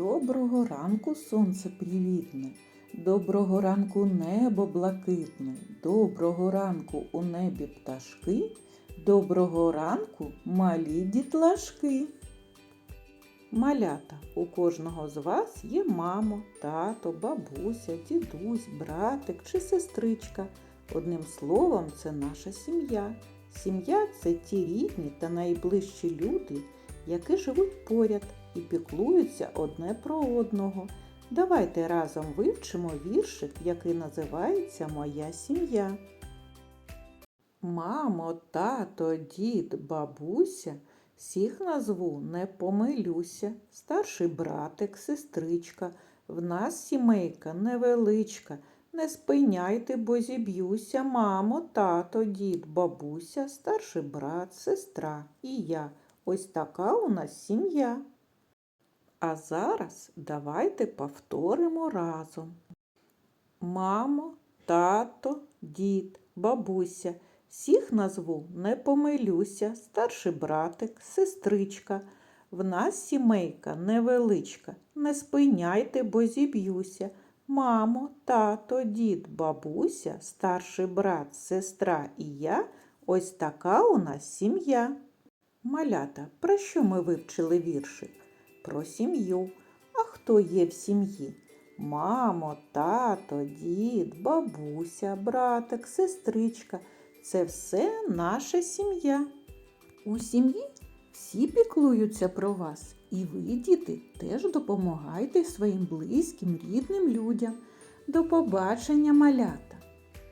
Доброго ранку, сонце привітне, доброго ранку небо блакитне, доброго ранку у небі пташки, доброго ранку малі дітлашки. Малята, у кожного з вас є мамо, тато, бабуся, дідусь, братик чи сестричка. Одним словом, це наша сім'я. Сім'я це ті рідні та найближчі люди, які живуть поряд і піклуються одне про одного. Давайте разом вивчимо віршик, який називається Моя сім'я. Мамо, тато, дід, бабуся, всіх назву не помилюся. Старший братик, сестричка, в нас сімейка невеличка. Не спиняйте, бо зіб'юся, мамо, тато, дід, бабуся, старший брат, сестра і я. Ось така у нас сім'я. А зараз давайте повторимо разом. Мамо, тато, дід, бабуся. Всіх назву не помилюся, старший братик, сестричка. В нас сімейка невеличка. Не спиняйте, бо зіб'юся. Мамо, тато, дід, бабуся, старший брат, сестра і я. Ось така у нас сім'я. Малята, про що ми вивчили віршик? Про сім'ю. А хто є в сім'ї? Мамо, тато, дід, бабуся, братик, сестричка. Це все наша сім'я. У сім'ї всі піклуються про вас, і ви, діти, теж допомагайте своїм близьким, рідним людям. До побачення, малят!